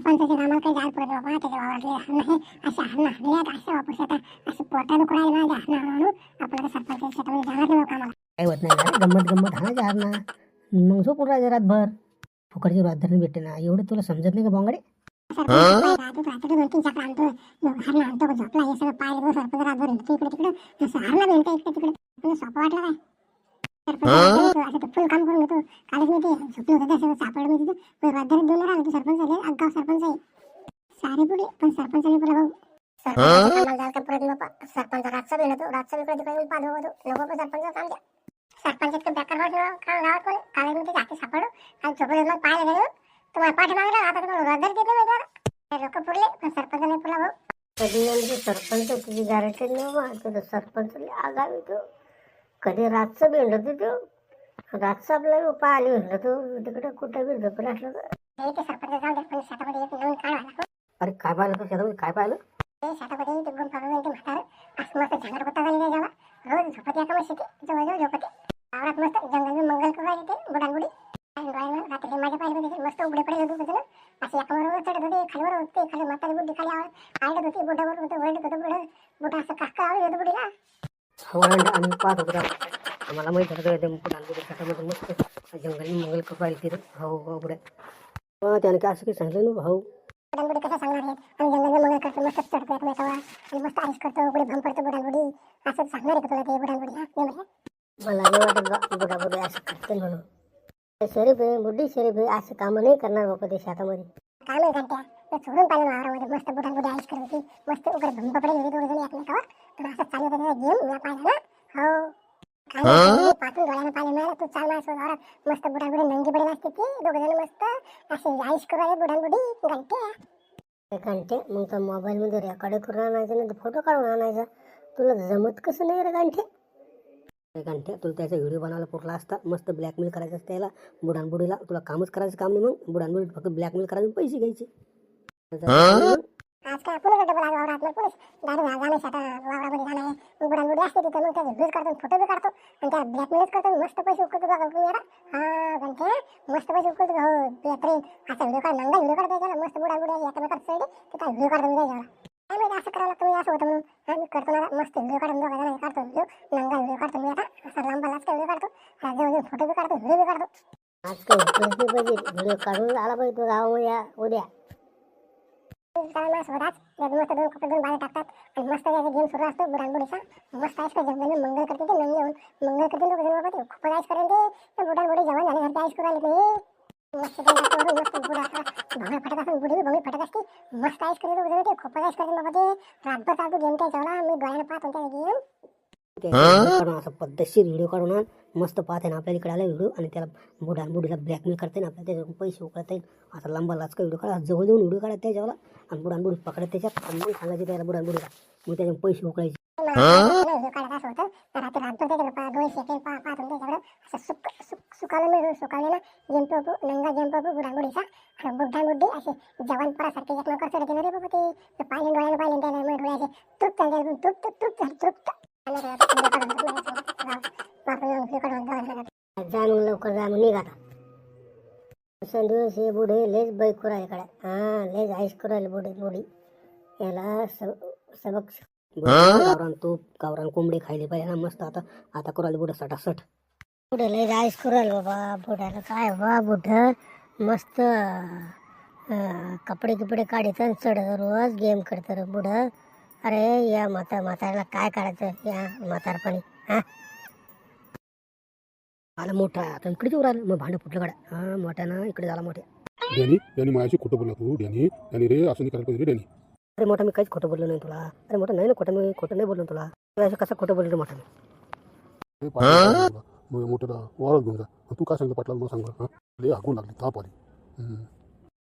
सरपंचाच्या कामाला काही जायला पडत बाबा त्याच्या वावरातले हरणं हे असे हरणं हरल्यात असं वापस आता असं पोटा दुखू राहिले माझ्या. हरणं हरणं आपल्याला सरपंचाच्या शेतामध्ये जाणार नाही कामाला. काही होत नाही ना. गंमत गंमत हा जार ना. मग झोपून राहायचं रातभर. फुकटची रातधरणी भेटते ना. एवढं तुला समजत नाही का बोंगाडे सरपंच दोन तीन आणतो. हरणं आणतो झोपला हे सगळं पाहिलं सरपंच रातभर इकडे तिकडे. जसं हरणं भेटतं इकडे तिकडे. तुला सोपं वाटलं काय सरपंच असं ते फुल काम करून घेतो कालच मी ते झोपलो होतं त्यासगळं सापडलं मी तिथं. पण रातभर दोन राहिलो ते सरपंच झाले अगाव सरपंच आहे. सारे पुढे पण सरपंचाने पुढे भाऊ. सरपंचाच्या कामाला जायला काय परत बापा सरपंच रातचा वेळ होतो. रातचा वेळ तिकडे येऊन पाहतो होतो. नको सरपंच काम द्या. सरपंच इतकं बेकार वाटलं कारण गावात कोणी? काल मी ते जाते सापडलो काल झोपलो मग पाहायला गेलो. तुम्हाला पाठी मागला आता तुम्हाला रोजगार देते माहिती लोक पुरले पण सरपंचाने पुरला भाऊ. कधी म्हणजे सरपंच तुझी गॅरंटी नाही बा तुझं सरपंच आगावी तो कधी रातचं भेंडत तो? रातचं आपला उपाय आली म्हणलं तो. तिकडे कुठं बी झोपलं असलं तर. पण अरे काय पाहिलं तू शेतामध्ये? काय पाहिलं? मस्त उघडे होते. असे चढत होते खालीवर होते खाली म्हातारी बुड्डी खाली होती होतं होतं बुड. असं काका आवडत होतं बुडीला. हवांड आम्ही पाहत होतो. आम्हाला माहीत होतं पुढे शेतामध्ये मस्त जंगली मंगल राहिले तिथं. पुढे मग त्याने काय असं काही सांगितलं ना भाऊ? बुडानबुडी कसं सांगणार आहेत? आम्ही जंगल मंगल करतो मस्त चढतो एकमेकावर आणि मस्त आईस करतो पुढे भम पडतो असं सांगणार आहे का तुला ते हा म्हणे. मला नाही वाटत बा बुडा बुडे असं करतील म्हणून. शरीफ आहे बुड्डी शरीफ आहे. असं कामं नाही करणार बाबा ते शेतामध्ये. काय माहिती घंट्या. ते सोडून पाहिलं वावरामध्ये मस्त बुटान बुटी आईस करत होती. मस्त उघड पकडे होते दोघ जण एकमेकावर. तर असं चालू होतं गेम मी पाहिलं ना. हो. काय पाठून डोळ्यानं पाहिलं. ना तू चाल माझ्या वावरात मस्त बुटान बुटी नंगी पडेल असते ती दोघ जण मस्त. असे आईस करू राहिले बुटान बुटी घंट्या. ते घंटे? मग तर मोबाईलमध्ये रेकॉर्ड करून आणायचं नाही तर फोटो काढून आणायचा. तुला जमत कसं नाही रे घंटे? एक घंटे? तुला त्याचा व्हिडिओ बनवायला पुरला असता. मस्त ब्लॅकमेल करायचं असतं त्याला. बुडानबुडीला तुला कामच करायचं काम नाही मग. बुडानबुडी फक्त ब्लॅकमेल करायचं आणि पैसे घ्यायचे. आज काय पुन्हा डबल आज वावरात मग पुलिस. गाडी जाणं शेतात वावरामध्ये जाणं आहे बुडान बुडी असते तिथं मग त्याचे काढतो फोटो बी काढतो. आणि त्या ब्लॅकमेलच करतो मस्त पैसे उकळतो बघा हा घंटे मस्त पैसे उकळतो हो बेहतरीन असा व्हिडिओ काढ नंगा व्हिडिओ काढतो त्याला. मस्त बुडान बुडी एकमेकात चढले तिथं व्हिडिओ काढतो मी त्याच्यावर. काय माहिती असं करायला तुम्ही असं होतं म्हणून. हा मी करतो ना मस्त व्हिडिओ काढून दोघा जण काढतो व्हिडिओ व्हिडिओ काढतो मी आता. असा लांब लाचका व्हिडिओ काढतो. जवळ फोटो बी काढतो व्हिडिओ बी काढतो. आज व्हिडिओ काढून आला पाहिजे तो गावामध्ये या उद्या. कारण माझ्यासोबत आज त्यात मस्त दोन कपडे दोन बाहेर टाकतात. आणि मस्त त्याचा गेम सुरू असतो बुडानबुडीचा मस्त आईस करते जंगल मंगल करते ते नंगे येऊन. मंगल करते दोघं जण बाबा ते खूप आईस करेन ते. बुडानबुडी जेवण झाले घरचे आईस करू आले ते मस्त मस्त बुडा भांगड फटक असून बुडी बी भंगी फटक असते. मस्त आईस करते दोघं जण ते खूप आईस करते बाबा ते. रातभर चालतो गेम त्याच्यावर मी डोळ्यानं पाहतो त्या गेम. असं पद्धतशीर व्हिडिओ काढून मस्त पाहते ना आपल्याला इकडे आला व्हिडिओ आणि त्याला बुडा बुडीला ब्लॅकमेल करते ना आपल्याला त्याच्याकडून पैसे उकळता. येईल आता लांबा लाचका व्हिडिओ काढा जवळ जाऊन व्हिडिओ काढा त्याच्यावर आणि बुडान बुडी पकडत त्याच्यात आणि मग सांगायचे त्याला बुडान बुडीला. मग त्याच्यावर पैसे उकळायचे. जवान परासारखे रे बाबा ते पाहिलं डोळ्यानं पाहिलं त्याला डोळ्याचे तृप्त तृप्त तृप्त तृप्त जा मग लवकर जा मग निघा दिवस हे बुढे लेच बाईक करायकडे हां लेच आईस करायला बुडे बुडी याला सब सबक गावरान तूप गावरान कोंबडे खायले पाहिजे ना मस्त आता आता करायला बुडं सटासट. बुढे लेच आईस करायला बाबा बुढ्याला काय बा बुढ. मस्त कपडे किपडे काढित चढत रोज गेम करतं बुढं. अरे या म्हाता म्हाताऱ्याला काय करायचं या म्हातारपणी हां? आला मोठा. आता इकडे येऊ राहिलं. मग भांडं फुटलं गाड्या. हा मोठ्यानं इकडे झाला मोठ्या. डॅनी डॅनी माझ्याशी खोटं बोलला तू. डॅनी डॅनी रे असं नाही करायला पाहिजे रे डॅनी. अरे मोठा मी काहीच खोटं बोललो नाही तुला. अरे मोठा नाही ना खोटं मी खोटं नाही बोललो तुला. तू असं कसं खोटं बोललो रे मोठा मी? हे पाटला मग मोठ्याला वावरात घेऊन जा. तू काय सांगितलं पाटलाला मला सांग हां? लय हागू लागली ताप आली. हम्म.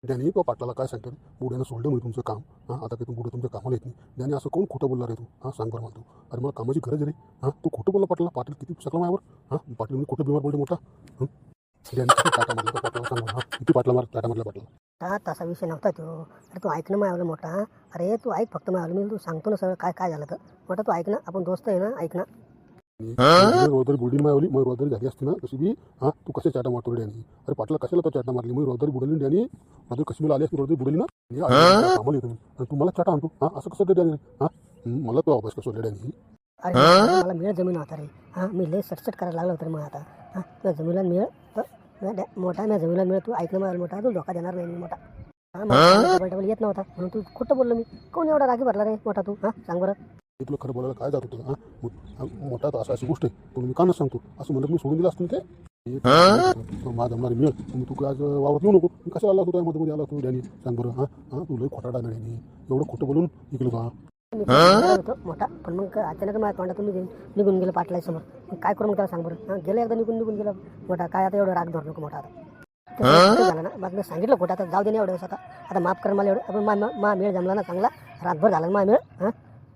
डॅनी तो पाटलाला काय सांगतो बुड्यानं सोडलं म्हणजे तुमचं काम. हां आता काही तू बुडं तुमच्या कामाला येत नाही. डॅनी असं कोण खोटं बोलला रे तू? हां सांग बरं मला तू. अरे मला कामाची गरज रे. हां तू खोटं बोलला पाटला पाटील किती सकला माझ्यावर? हां पाटील मी खोटं बिमार पडले मोठा? डॅनी टाटा मारला पाटला सांग मला, हां किती पाटला मार टाटा मारला पाटला का तसा विषय नव्हता तो? अरे तू ऐकणं ना माझ्यावर मोठा. अरे तू ऐक फक्त माझ्यावर मी तू सांगतो ना सगळं. काय काय झालं तर? मोठा तू ऐकणं आपण दोस्त आहे ना? ऐकणं रोदरी बुडली मायवली मग रोदरी झाली असती ना बी हा तू कशा चाटा मारतो रे अरे पाटला कशाला तो चाटा मारली मग रोदरी बुडली डॅनी रोदरी कशी आली असती रोदरी बुडली ना आम्हाला येतो तू मला चाटा आणतो हा असं कसं ते डॅनी हा मला तो अभ्यास कसं डॅनी अरे अरे, मला मिळ ज़मीन होता रे हाँ मी लय सटसट करायला लागलो होतं मग आता हाँ तुझ्या जमिनीला मिळ तर मोठा मी जमिनीला मिळ तू ऐकलं मला मोठा तू धोका देणार नाही मी मोठा हाँ येत नव्हता म्हणून तू खोटं बोललो मी कोण एवढा रागी भरला रे मोठा तू हाँ सांग बरं तुला खरं बोलायला काय जात होतं हा? मो- हा, मोठा तर असा अशी गोष्ट आहे. मी का नसं सांगतो असं म्हणत मी सोडून दिलं असतं ते? हे, माझा जमणारी मिळ मग तू आज वावरत येऊ नको. मी कशाला आला होता मध्ये आला तू डॅनी सांग बरं हां? हां? तू लय खोटा डायना डॅनी एवढं खोटं बोलून इकडं का मी मोठा पण मग अचानक माझ्या तोंडातून निघून निघून गेलं पाटला समोर. मग काय करू मग त्याला सांग बरं. गेलं एकदा निघून निघून गेलं. मोठा काय आता एवढं राग धरू नको मोठा आता. झालं ना मग मी सांगितलं खोटं. आता जाऊ दे ना एवढं आता. आता माफ कर मला एवढं. आपण मा मा- मा मेळ जमला ना चांगला. रातभर झाला ना मा मेळ हां?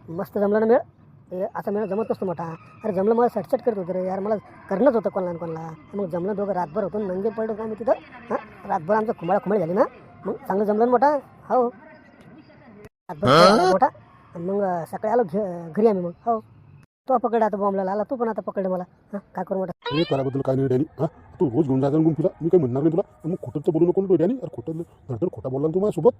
मस्त जमलं ना मेळ? असा मेळ जमत नसतो मोठा. अरे जमलं मला सटसट करत होतं रे. यार मला करणंच होतं कोणाला ना कोणाला. मग जमलं दोघं रातभर होतं नंगे पडलं का मी तिथं हां? रातभर आमचं खुमाळा खुमाळी झाली ना? मग चांगलं जमलं ना मोठा? हो. रातभर मोठा. आणि मग सकाळी आलो घे घरी आम्ही मग. हो. तो पकडला आता बॉम्बला आला तू पण आता पकडलं मला. हां? काय करू मोठा? हे कराबद्दल काय नाही डॅनी हां? तू रोज घेऊन जायचा गुंफीला? मी काही म्हणणार नाही तुला. मग खोटं तर बोलू नको डॅनी अरे खोटं धडधड खोटा बोलला ना तू माझ्यासोबत.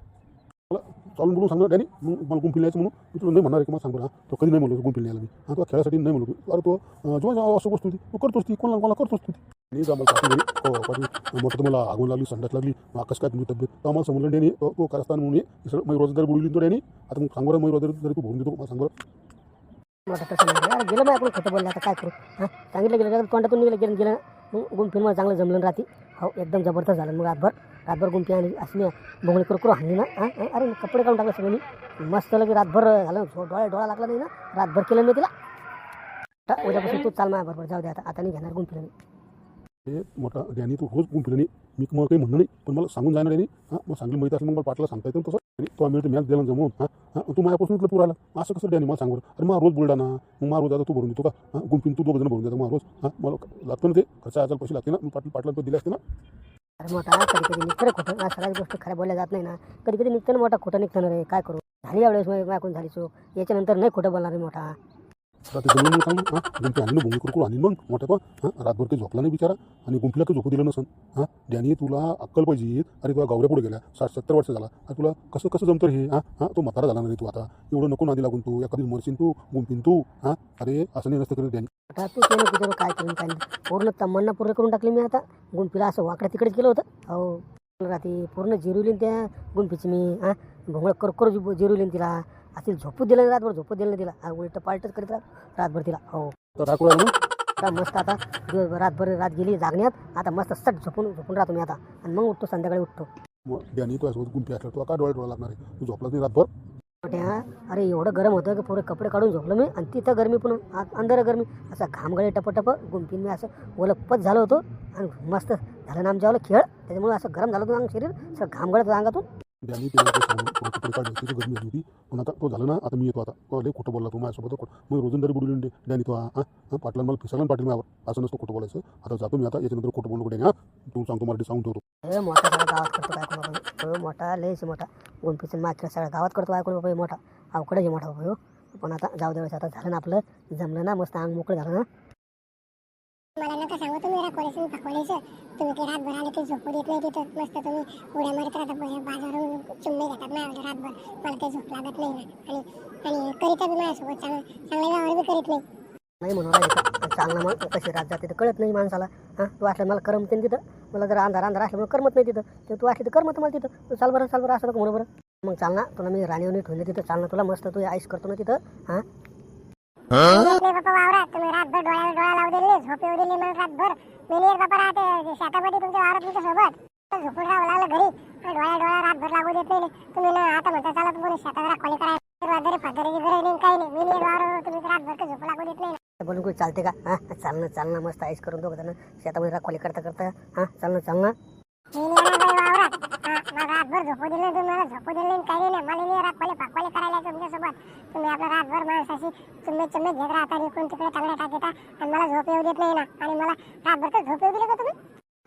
मला चालून बोलून सांगणार डॅनी मग मला गुंफिल न्यायचं म्हणून. मी तुला नाही म्हणणार की मला सांग बरं तो कधी नाही म्हणलो गुंफिल न्यायला मी. हां तो खेळासाठी नाही म्हणलो. अरे तो जेव्हा असं गोष्ट होती तू करतोस ती कोणाला कोणाला करतोस ती. नाही जा मला पाठी हो पाठी मोठं तुम्हाला आगून लागली संडास लागली. आकाश काय तुमची तब्येत? तर आम्हाला समजलं डॅनी तो तो कारस्थान म्हणून हे सगळं मग रोजगार बोलली तो डॅनी आता मग सांगू मी मग रोजगार जरी तू भरून देतो. मला सांग बरं. नाही. गेलं आपण खोटं बोलला आता काय करू? हां? सांगितलं गेलं कोणत्या तुम्ही गेलं गेलं. मग गुंफी मला चांगलं जमलं राहते हो एकदम जबरदस्त झालं. मग रातभर रातभर गुंफी आणि अशी मी बोंगळी करू हाणली ना. हां अरे कपडे काढून टाकलं सगळं मी. मस्त लगे रातभर झालं. डोळा डोळा लागला नाही ना. रातभर केलं मी तिला. आता उद्यापासून तू चाल माझ्या बरोबर. जाऊ दे आता. आता नाही घेणार गुंफीला मी. मोठा ज्ञानी तू रोज गुंफिलं नाही मी तुम्हाला काही म्हणणं नाही पण मला सांगून जाणार नाही. हां मग सांगली माहिती असलं मग मला पाटला सांगता येतं तसं. आणि तो आम्ही मॅच दिला जमून जमवून हां? हां? तू माझ्यापासून तुला तू राहिला असं कसं डॅनी मला सांगू? अरे मग रोज बुलढाणा मग मा रोज आता तू भरून देतो का? हां? गुंफीन तू दोघं जण भरून देतो मग रोज. हां? मला लागतं ना ते? खर्च आजाला पैसे लागते ना? मग पाटील पाटला दिले असते ना? अरे मोठा कधी कधी निघतं खोटं. सगळ्याच गोष्ट खऱ्या बोलल्या जात नाही ना. कधी कधी निघतं ना मोठा खोटं निघतं ना रे. काय करू? झाली यावेळेस माझ्याकडून झाली चूक. याच्यानंतर नाही खोटं बोलणार रे मोठा. आता ते जमून सांगू हां गुंफी आणलं भूमी कुरकुर आणि मग मोठ्या पण हां रातभर काही झोपला नाही बिचारा आणि गुंफीला काही झोपू दिलं नसन हां डॅनी तुला अक्कल पाहिजे अरे तुला गावऱ्या पुढे गेल्या साठ सत्तर वर्ष झाला अरे तुला कसं कसं जमतं हे हां हां तो म्हातारा झाला नाही तू आता एवढं नको नादी लागून तू एखादी मरशील तू गुंफीन तू हां अरे असं नाही नसतं करत डॅनी आता तू केलं तुझ्यावर काय करून काय पूर्ण तमन्ना पूर्ण करून टाकली मी आता गुंफीला असं वाकडं तिकडेच केलं होतं. हो रात्री पूर्ण जिरवली त्या गुंफीची मी हां भोंगळ करकर जिरवली तिला. असे झोपू दिलं रातभर झोपू दिलं हा, उलटं पालटच करीत राह रातभर तिला. हो. तर राखू आता मस्त आता दिवसभर रातभर रात गेली जागण्यात. आता मस्त सट झोपून झोपून राहतो मी आता. आणि मग उठतो संध्याकाळी उठतो. डॅनी तो गुंफी असला काय डोळ्या डोळा लागणार आहे? तू झोपलाच नाही रातभर? अरे एवढं गरम होतं की पुरे कपडे काढून झोपलो मी. आणि तिथं गरमी पुन्हा आत- अंदर गरमी. असं घामगळे टपटप गुंफीन मी असं ओलपत झालं होतं. आणि मस्त झालं ना आमच्यावाला खेळ. त्याच्यामुळे असं गरम झालं होतं शरीर. असं घामगळत अंगातून. डॅनी तिला ते कपडे काढले तिची गरमी झाली होती पण आता तो झाला ना आता मी येतो आता तो लय खोटं बोलला तू माझ्यासोबत मग रोजंदारी बुडून डॅनी तो हां हां मला फिसाला पाटील माझ्यावर असं नसतो खोटं बोलायचं आता जातो मी आता याच्यानंतर खोटं बोलू डॅनी हां तू सांगतो मला सांगून ठेवतो मोठा सगळा गावात करतो काय कोण मोठा लयच मोठा ऊन पिसून मागच्या सगळ्या गावात करतो काय कोण बाबा मोठा अवकडे मोठा बाबा पण आता जाऊ द्यावेळेस आता झालं ना आपलं जमलं ना मस्त अंग मोकळं झालं ना मला नका सांगू तुम्ही राखोलीचं पकोडीचं तुम्ही ते रातभर आले ते झोपू देत नाही तिथं. मस्त तुम्ही उड्या मारत राहता बाजारून चुम्मे घेतात माझ्याकडे रातभर. मला काही झोप लागत नाही ना. आणि आणि करीता बी माझ्यासोबत चांगलं चांगल्या व्यवहार बी करीत नाही. नाही म्हणून राहिलं चांगलं मग. कशी रात जाते तर कळत नाही माणसाला. हां? तू असल्या मला करमते ना तिथं. मला जर अंधार अंधार असल्यामुळे करमत नाही तिथं. तर तू असली तर करमत मला तिथं. तू चाल बरं चाल बरं असं नको म्हणू मग चाल ना. तुला मी राणीवणी ठेवले तिथं. चाल ना तुला मस्त. तू आईस करतो ना तिथं. हां? येत नाही बाप्पा वावरात. तुम्ही रातभर डोळ्याला डोळा लावू दिले झोप येऊ दिली मला रातभर मी नाही येत बाप्पा राहते शेतामध्ये तुमच्या वावरात तुमच्यासोबत. झोपून राहावं लागलं घरी. डोळ्या रातभर लागू देत नाही. तुम्ही ना आता म्हणता चला तुम्ही शेतात राखोली करायला वादरी फादरीची गरज नाही काही नाही. मी तुम्ही रातभर झोप लागू देत नाही. बोलून कोणी चालते का? हां चालणं चालणं मस्त आईस करून दोघं जण शेतामध्ये राखोली करता करता. हां चालणं चालणं मी नाही येणार बाई वावरात हा, मला रातभर झोपू दिलं तुम्ही मला झोपू दिलं नाही काही नाही मला नाही राखोली फाखोली करायला तुमच्यासोबत. तुम्ही आपलं रातभर माणसाशी चुम्मे चुम्मे घेत राहता आणि इकडून तिकडे तांगड्या टाकता आणि मला झोप येऊ देत नाही ना. आणि मला रातभर तर झोप येऊ दिली का तुम्ही?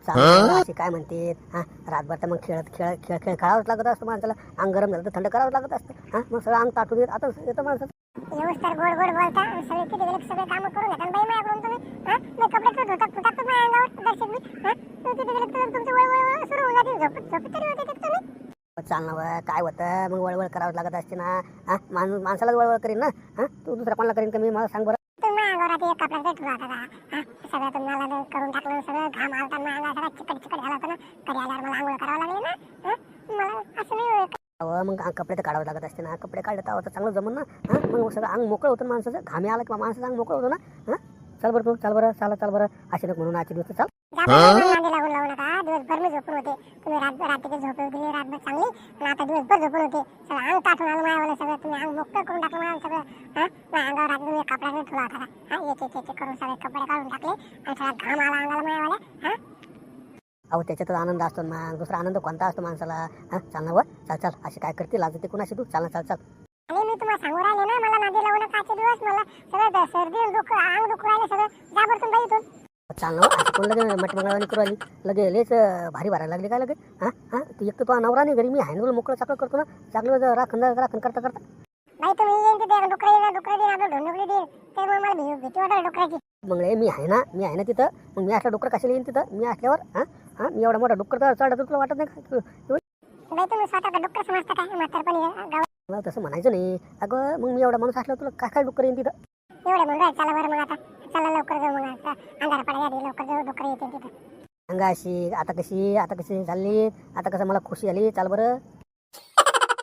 असे काय म्हणते? हा रातभर तर मग खेळत खेळ खेळ खेळ खेळावंच लागत असतं माणसाला. अंग गरम झालं तर थंड करावंच लागत असतं. हां मग सगळं अंग ताटून येत आता येतं माणसाचं. तर गोड गोड बोलता आणि सगळे किती गेले सगळे कामं करून घेता. बाई माझ्याकडून तुम्ही हा मी कपडे तर धुतात धुतात तर माझ्या अंगावर दर्शक मी हा तुम्ही तिथे गेले तर तुमची वळ वळ वळ सुरू होऊन जाते झोप झोप तरी होते का तुम्ही? चाल ना काय होतं? मग वळवळ करावं लागत असते ना. हा माणूस माणसालाच वळवळ करीन ना. हा तू दुसऱ्या कोणाला करीन का मी? मला सांग बरं. तुम्ही अंगावर एक कपडा होता का? हा सगळं तुम्हाला करून टाकलं सगळं घाम आलता अंगावर सगळं चिकट चिकट झाला होता ना. कधी आल्यावर मला आंघोळ करावं लागली ना. हा मला असं नाही होत. अहो मग अंग- कपडे तर काढावं लागत असते ना. कपडे काढले तर चांगलं जमन ना. हा? मग सगळं अंग मोकळं होतं माणसाचं. घामी आला किंवा माणसाचं अंग मोकळं होतं ना? हा? चल बरं तू चाल बरं चाल चाल बरं. असे नको म्हणून आजचे दिवस चाल. जाता नांदी लागून लावू नका. दिवसभर मी झोपून होते. तुम्ही रातभर रात्री झोप दिली रातभर चांगली. आणि आता दिवसभर झोपून होते. सगळं अंग ताटून आलं मायावाला सगळं. तुम्ही अंग मोकळं करून टाकलं मला सगळं. हा? माझ्या अंगावर रात्री तुम्ही कपडा नाही ठेवला होता का हा? एक एक एक एक करून सगळे कपडे काढून टाकले. आणि सगळा घाम आला अंगाला मायावाला हा? अहो त्याच्यातच आनंद असतो ना मग दुसरा आनंद कोणता असतो माणसाला? हा चाल ना व चाल चाल असे काय करते? लाजते कुणाशी तू? चाल ना चाल चाल. आणि मी तुम्हाला सांगू राहिले ना मला नांदी लावू नका आजचे दिवस मला सगळं सर्दी आणि दुःख अंग दुखू राहिले सगळं. जा बरं तुम्ही बाई इथून. चाल ना अशी कोण लगे मट मंगळवानी करू आली लगे लेच भारी भरायला लागली काय लगे हा हा तू एक तर तो नवरा नाही घरी मी तुला मोकळं चाकलं करतो ना. चाकलं राखण राखण करता करता. बाई तुम्ही येईन तिथे डुकरं येईन डुकरं देईन आपलं ढोंडुकली देईन. तर मग मला भी- भीती वाटत डुकराची. मग रे मी आहे ना मी आहे ना तिथं. मग मी असला डुक्कर कशाला येईन तिथं? मी असल्यावर हा? हा मी एवढा मोठा डुक्कर तर चढत तुला वाटत नाही का? तुम्ही समजता काय? म्हातारपणी तसं म्हणायचं नाही. अगं मग मी एवढा माणूस असल्यावर तुला काय काय डुक्कर येईन तिथं? एवढे म्हणून राहिले, चला बरं मग आता. चला लवकर जाऊ मग आता. अंधार पडायला आधी लवकर जाऊ डुकर येते तिथं. अंगा अशी आता कशी आता कशी झाली? आता कसं मला खुशी झाली चाल बरं.